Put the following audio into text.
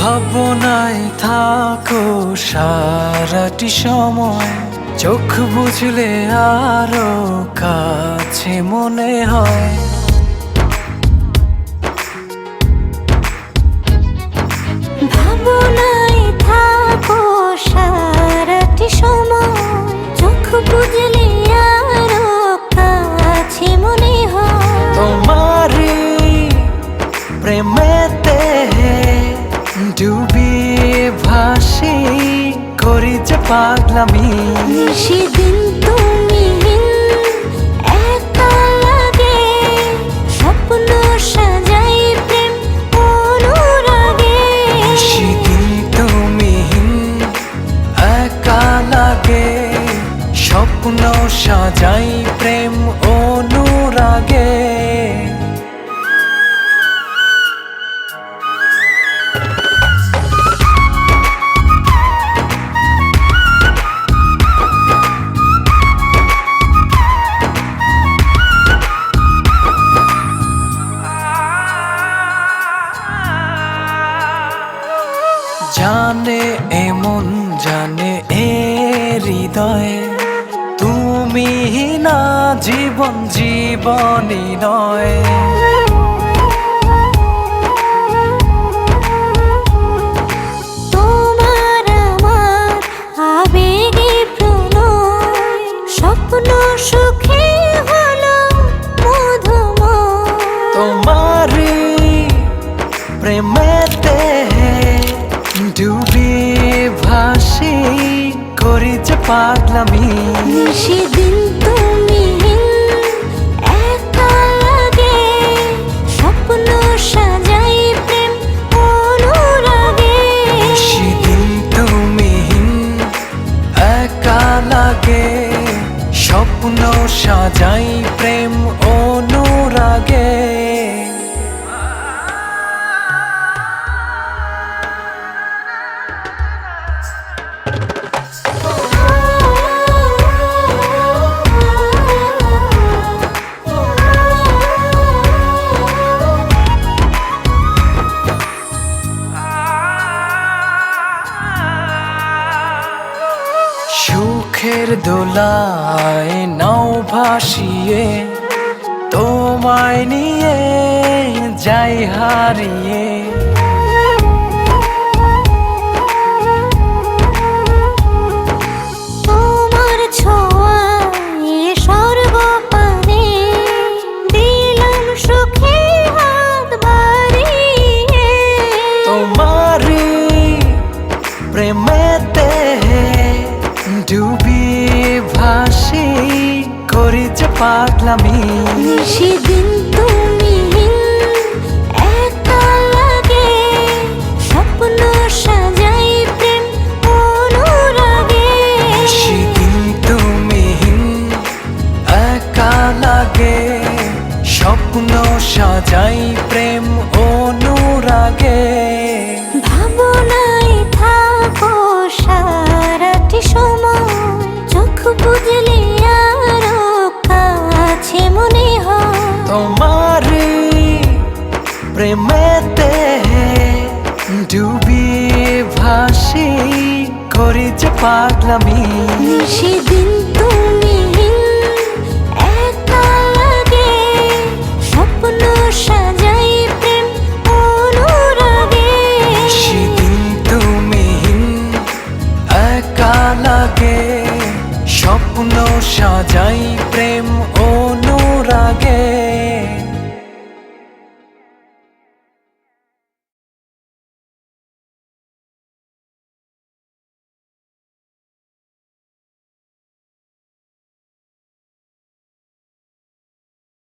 ভাবনায় থাকো সারাটি সময় চোখ বুঝলে আরও কাছে মনে হয়। যে পাগলামি। সেদিন তুমি একা লাগে স্বপ্ন সাজাই প্রেম অনুরাগে সেদিন তুমি একা লাগে স্বপ্ন সাজাই প্রেম অনুরাগে। জানে এমন জানে এ হৃদয়ে। তুমি না জীবন জীবনী নয়। ডুবিয়ে ভাসি করি যে পাগলামি সেদিন তুমি একা লাগে স্বপ্ন সাজাই প্রেম অনুরাগে। সেদিন তুমি একা লাগে স্বপ্ন সাজাই প্রেম অনুরাগে। সুখের দোলায় নাও ভাসিয়ে তোমায় নিয়ে যাই হারিয়ে। তোমার পাগলামি। সেদিন তুমি একা লাগে স্বপ্ন সাজাই প্রেম অনুরাগে। সেদিন তুমি একা লাগে স্বপ্ন সাজাই প্রেম অনুরাগে। প্রেমেতে ডুবি ভাসি করি যে পাগলামি। সেদিন তুমি স্বপ্ন সাজাই প্রেম অনুরাগে। সেদিন তুমি একা লাগে স্বপ্ন সাজাই প্রেম অনুরাগে।